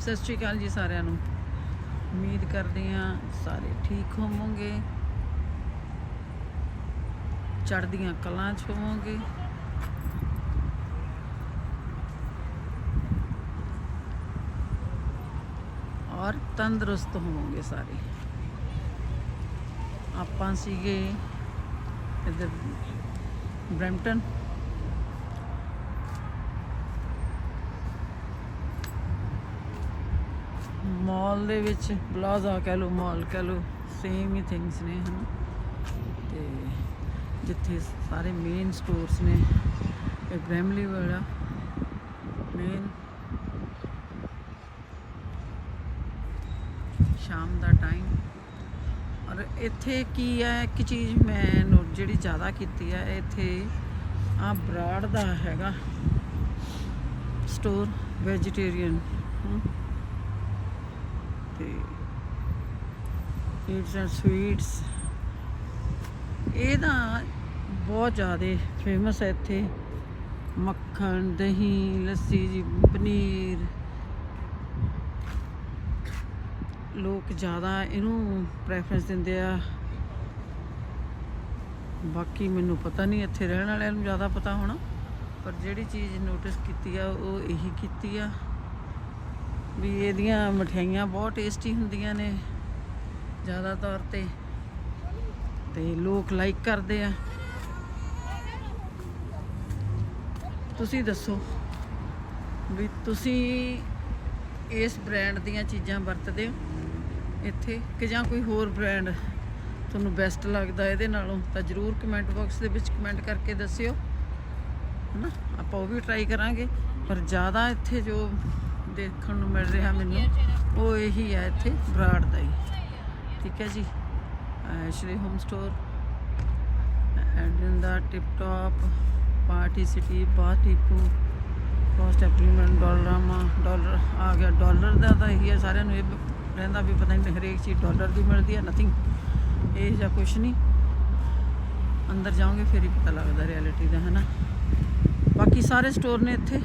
ਸਤਿ ਸ਼੍ਰੀ ਅਕਾਲ ਜੀ ਸਾਰਿਆਂ ਨੂੰ। ਉਮੀਦ ਕਰਦੇ ਹਾਂ ਸਾਰੇ ਠੀਕ ਹੋਵੋਗੇ। ਚੜ੍ਹਦੀਆਂ ਕਲਾਂ 'ਚ ਹੋਵੋਗੇ। ਔਰ ਤੰਦਰੁਸਤ ਹੋਵੋਗੇ ਸਾਰੇ। ਆਪਾਂ ਸੀਗੇ ਇੱਧਰ ਬ੍ਰੈਂਪਟਨ। ਮਾਲ ਦੇ ਵਿੱਚ, ਪਲਾਜ਼ਾ ਕਹਿ ਲਓ, ਮਾਲ ਕਹਿ ਲਓ ਸੇਮ ਹੀ ਥਿੰਗਸ ਨੇ ਹਨ। ਤੇ ਜਿੱਥੇ ਸਾਰੇ ਮੇਨ ਸਟੋਰਸ ਨੇ, ਇਹ ਬ੍ਰੈਮਲੀ ਵਾਲਾ ਮੇਨ ਸ਼ਾਮ ਦਾ ਟਾਈਮ ਔਰ ਇੱਥੇ ਕੀ ਹੈ, ਇੱਕ ਚੀਜ਼ ਮੈਂ ਨੋਟ ਜਿਹੜੀ ਜ਼ਿਆਦਾ ਕੀਤੀ ਹੈ, ਇੱਥੇ ਆ ਬਰਾੜ ਦਾ ਹੈਗਾ। ਸਟੋਰ ਵੈਜੀਟੇਰੀਅਨ ਤੇ ਇਟਸ ਐਂਡ ਸਵੀਟਸ ਇਹ ਤਾਂ ਬਹੁਤ ਜ਼ਿਆਦਾ ਫੇਮਸ ਹੈ ਇੱਥੇ। ਮੱਖਣ, ਦਹੀਂ, ਲੱਸੀ ਜੀ, ਪਨੀਰ। ਲੋਕ ਜ਼ਿਆਦਾ ਇਹਨੂੰ ਪ੍ਰੈਫਰੈਂਸ ਦਿੰਦੇ ਆ। ਬਾਕੀ ਮੈਨੂੰ ਪਤਾ ਨਹੀਂ ਇੱਥੇ ਰਹਿਣ ਵਾਲਿਆਂ ਨੂੰ ਜ਼ਿਆਦਾ ਪਤਾ ਹੋਣਾ। ਪਰ ਜਿਹੜੀ ਚੀਜ਼ ਨੋਟਿਸ ਕੀਤੀ ਆ, ਉਹ ਇਹੀ ਕੀਤੀ ਆ। ਵੀ ਇਹਦੀਆਂ ਮਠਿਆਈਆਂ ਬਹੁਤ ਟੇਸਟੀ ਹੁੰਦੀਆਂ ਨੇ ਜ਼ਿਆਦਾ ਤੌਰ ਤੇ। ਤੇ ਲੋਕ ਲਾਈਕ ਕਰਦੇ ਆ। ਤੁਸੀਂ ਦੱਸੋ ਵੀ ਤੁਸੀਂ ਇਸ ਬ੍ਰਾਂਡ ਦੀਆਂ ਚੀਜ਼ਾਂ ਵਰਤਦੇ ਹੋ? ਇੱਥੇ ਕਿ ਜਾਂ ਕੋਈ ਹੋਰ ਬ੍ਰਾਂਡ ਤੁਹਾਨੂੰ ਬੈਸਟ ਲੱਗਦਾ ਇਹਦੇ ਨਾਲੋਂ? ਤਾਂ ਜਰੂਰ ਕਮੈਂਟ ਬਾਕਸ ਦੇ ਵਿੱਚ ਕਮੈਂਟ ਕਰਕੇ ਦੱਸਿਓ। ਹਨਾ? ਆਪਾਂ ਉਹ ਵੀ ਟਰਾਈ ਕਰਾਂਗੇ। ਪਰ ਜ਼ਿਆਦਾ ਇੱਥੇ ਜੋ ਦੇਖਣ ਨੂੰ ਮਿਲ ਰਿਹਾ ਮੈਨੂੰ। ਉਹ ਇਹੀ ਹੈ ਇੱਥੇ, ਬਰਾੜ ਦਾ ਹੀ। ਠੀਕ ਹੈ ਜੀ? ਸ਼੍ਰੀ ਹੋਮ ਸਟੋਰ ਐਂਡ ਦਾ ਟਿਪ ਟਾਪ ਪਾਰਟੀ ਸਿਟੀ ਪਾਰਟੀਪੂ ਕੋਸਟ ਐਪਲੀਮੈਂਟ ਡਾਲਰਾਮਾ ਡਾਲਰ ਆ ਗਿਆ। ਡਾਲਰ ਦਾ ਤਾਂ ਇਹੀ ਹੈ ਸਾਰਿਆਂ ਨੂੰ ਇਹ ਰਹਿੰਦਾ ਵੀ ਪਤਾ ਨਹੀਂ ਹਰੇਕ ਚੀਜ਼ ਡਾਲਰ ਦੀ ਮਿਲਦੀ ਹੈ ਨਥਿੰਗ ਇਹ ਜਾਂ ਕੁਛ ਨਹੀਂ। ਅੰਦਰ ਜਾਓਗੇ, ਫਿਰ ਹੀ ਪਤਾ ਲੱਗਦਾ ਰਿਐਲਿਟੀ ਦਾ ਹੈ ਨਾ ਬਾਕੀ ਸਾਰੇ ਸਟੋਰ ਨੇ ਇੱਥੇ।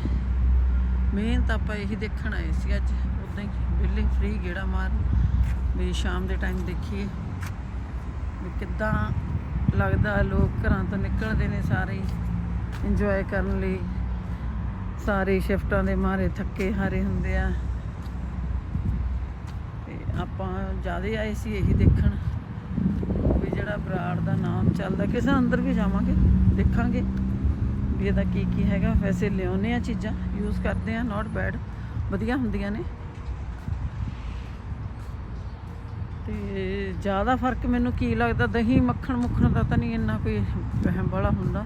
ਮਿਹਨਤ ਆਪਾਂ ਇਹੀ ਦੇਖਣ ਆਏ ਸੀ ਅੱਜ। ਉਦਾਂ ਹੀ ਵਿਹਲੇ ਫ੍ਰੀ ਗੇੜਾ ਮਾਰ। ਵੀ ਸ਼ਾਮ ਦੇ ਟਾਈਮ ਦੇਖੀਏ ਵੀ ਕਿੱਦਾਂ ਲੱਗਦਾ ਲੋਕ ਘਰਾਂ ਤੋਂ ਨਿਕਲਦੇ ਨੇ ਸਾਰੇ ਇੰਜੋਏ ਕਰਨ ਲਈ। ਸਾਰੇ ਸ਼ਿਫਟਾਂ ਦੇ ਮਾਰੇ ਥੱਕੇ ਹਾਰੇ ਹੁੰਦੇ ਆ। ਤੇ ਆਪਾਂ ਜ਼ਿਆਦਾ ਆਏ ਸੀ ਇਹੀ ਦੇਖਣ ਵੀ ਜਿਹੜਾ ਬਰਾੜ ਦਾ ਨਾਮ ਚੱਲਦਾ। ਕਿਸੇ ਅੰਦਰ ਵੀ ਜਾਵਾਂਗੇ, ਦੇਖਾਂਗੇ। ਵੀ ਇਹਦਾ ਕੀ ਕੀ ਹੈਗਾ। ਵੈਸੇ ਲਿਆਉਨੇ ਆ ਚੀਜ਼ਾਂ ਯੂਜ਼ ਕਰਦੇ ਆ ਨਾਟ ਬੈਡ ਵਧੀਆ ਹੁੰਦੀਆਂ ਨੇ। ਤੇ ਜ਼ਿਆਦਾ ਫ਼ਰਕ ਮੈਨੂੰ ਕੀ ਲੱਗਦਾ, ਦਹੀਂ ਮੱਖਣ ਮੁੱਖਣ ਦਾ ਤਾਂ ਨਹੀਂ ਇੰਨਾ ਕੋਈ ਵਹਿਮ ਵਾਲਾ ਹੁੰਦਾ।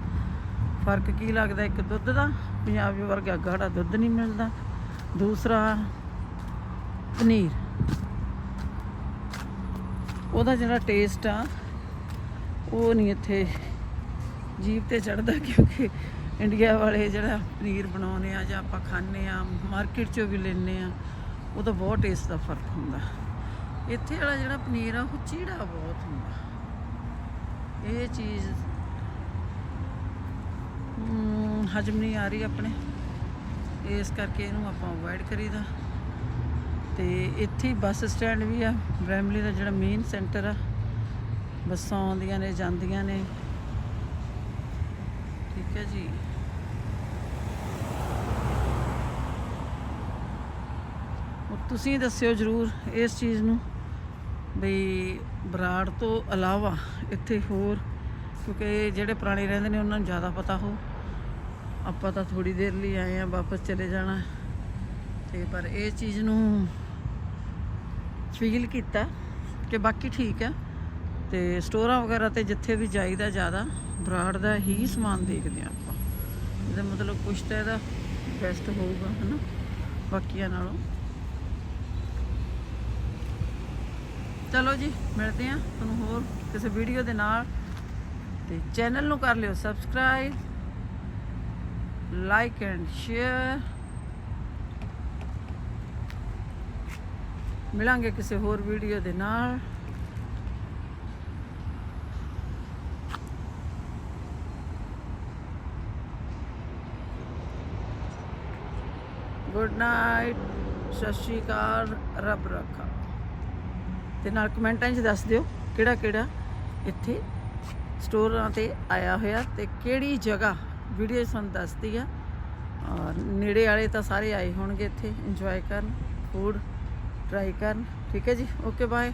ਫ਼ਰਕ ਕੀ ਲੱਗਦਾ, ਇੱਕ ਦੁੱਧ ਦਾ, ਪੰਜਾਬੀ ਵਰਗਾ ਗਾੜਾ ਦੁੱਧ ਨਹੀਂ ਮਿਲਦਾ। ਦੂਸਰਾ, ਪਨੀਰ। ਉਹਦਾ ਜਿਹੜਾ ਟੇਸਟ ਆ, ਉਹ ਨਹੀਂ ਇੱਥੇ ਜੀਭ ਤੇ ਚੜਦਾ, ਕਿਉਂਕਿ ਇੰਡੀਆ ਵਾਲੇ ਜਿਹੜਾ ਪਨੀਰ ਬਣਾਉਂਦੇ ਆ ਜਾਂ ਆਪਾਂ ਖਾਂਦੇ ਆ, ਮਾਰਕੀਟ 'ਚੋਂ ਵੀ ਲੈਂਦੇ ਆ ਉਹਦਾ ਬਹੁਤ ਟੇਸਟ ਦਾ ਫ਼ਰਕ ਹੁੰਦਾ। ਇੱਥੇ ਵਾਲਾ ਜਿਹੜਾ ਪਨੀਰ ਆ, ਉਹ ਚੀੜਾ ਬਹੁਤ ਹੁੰਦਾ। ਇਹ ਚੀਜ਼ ਹਜਮ ਨਹੀਂ ਆ ਰਹੀ ਆਪਣੇ। ਇਸ ਕਰਕੇ ਇਹਨੂੰ ਆਪਾਂ ਅਵੋਇਡ ਕਰੀਦਾ। ਤੇ ਇੱਥੇ ਬੱਸ ਸਟੈਂਡ ਵੀ ਆ ਬ੍ਰੈਮਲੀ ਦਾ ਜਿਹੜਾ ਮੇਨ ਸੈਂਟਰ ਆ। ਬੱਸਾਂ ਆਉਂਦੀਆਂ ਨੇ, ਜਾਂਦੀਆਂ ਨੇ। ਠੀਕ ਹੈ ਜੀ। ਤੁਸੀਂ ਦੱਸਿਓ ਜਰੂਰ ਇਸ ਚੀਜ਼ ਨੂੰ ਬਈ ਬਰਾੜ ਤੋਂ ਇਲਾਵਾ ਇੱਥੇ ਹੋਰ, ਕਿਉਂਕਿ ਜਿਹੜੇ ਪੁਰਾਣੇ ਰਹਿੰਦੇ ਨੇ ਉਹਨਾਂ ਨੂੰ ਜ਼ਿਆਦਾ ਪਤਾ ਹੋ। ਆਪਾਂ ਤਾਂ ਥੋੜੀ ਦੇਰ ਲਈ ਆਏ ਆ ਵਾਪਸ ਚਲੇ ਜਾਣਾ। ਤੇ ਪਰ ਇਹ ਚੀਜ਼ ਨੂੰ ਫੀਲ ਕੀਤਾ ਕਿ ਬਾਕੀ ਠੀਕ ਹੈ ਤੇ ਸਟੋਰਾਂ ਵਗੈਰਾ ਤੇ ਜਿੱਥੇ ਵੀ ਜਾਈਦਾ ਜ਼ਿਆਦਾ, ਬਰਾੜ ਦਾ ਹੀ ਸਮਾਨ ਦੇਖਦੇ ਆ ਆਪਾਂ। ਇਹਦਾ ਮਤਲਬ ਕੁਛ ਤਾਂ ਇਹਦਾ ਬੈਸਟ ਹੋਊਗਾ, ਹਨਾ? ਬਾਕੀਆਂ ਨਾਲੋਂ। ਚਲੋ ਜੀ, ਮਿਲਦੇ ਆ ਤੁਹਾਨੂੰ ਹੋਰ ਕਿਸੇ ਵੀਡੀਓ ਦੇ ਨਾਲ। ਤੇ ਚੈਨਲ ਨੂੰ ਕਰ ਲਿਓ ਸਬਸਕ੍ਰਾਈਬ ਲਾਈਕ ਐਂਡ ਸ਼ੇਅਰ ਮਿਲਾਂਗੇ ਕਿਸੇ ਹੋਰ ਵੀਡੀਓ ਦੇ ਨਾਲ। ਗੁੱਡ ਨਾਈਟ ਸਤਿ ਸ਼੍ਰੀ ਅਕਾਲ, ਰੱਬ ਰੱਖਾ। ਤੇ ਨਾਲ ਕਮੈਂਟਾਂ 'ਚ ਦੱਸ ਦਿਓ ਕਿਹੜਾ ਕਿਹੜਾ ਇੱਥੇ ਸਟੋਰਾਂ ਤੇ ਆਇਆ ਹੋਇਆ ਤੇ ਕਿਹੜੀ ਜਗ੍ਹਾ ਵੀਡੀਓ ਸਾਨੂੰ ਦੱਸਦੀ ਆ। ਔਰ ਨੇੜੇ ਵਾਲੇ ਤਾਂ ਸਾਰੇ ਆਏ ਹੋਣਗੇ ਇੱਥੇ ਇੰਜੋਏ ਕਰਨ ਫੂਡ ਟਰਾਈ ਕਰਨ। ਠੀਕ ਹੈ ਜੀ ਓਕੇ ਬਾਏ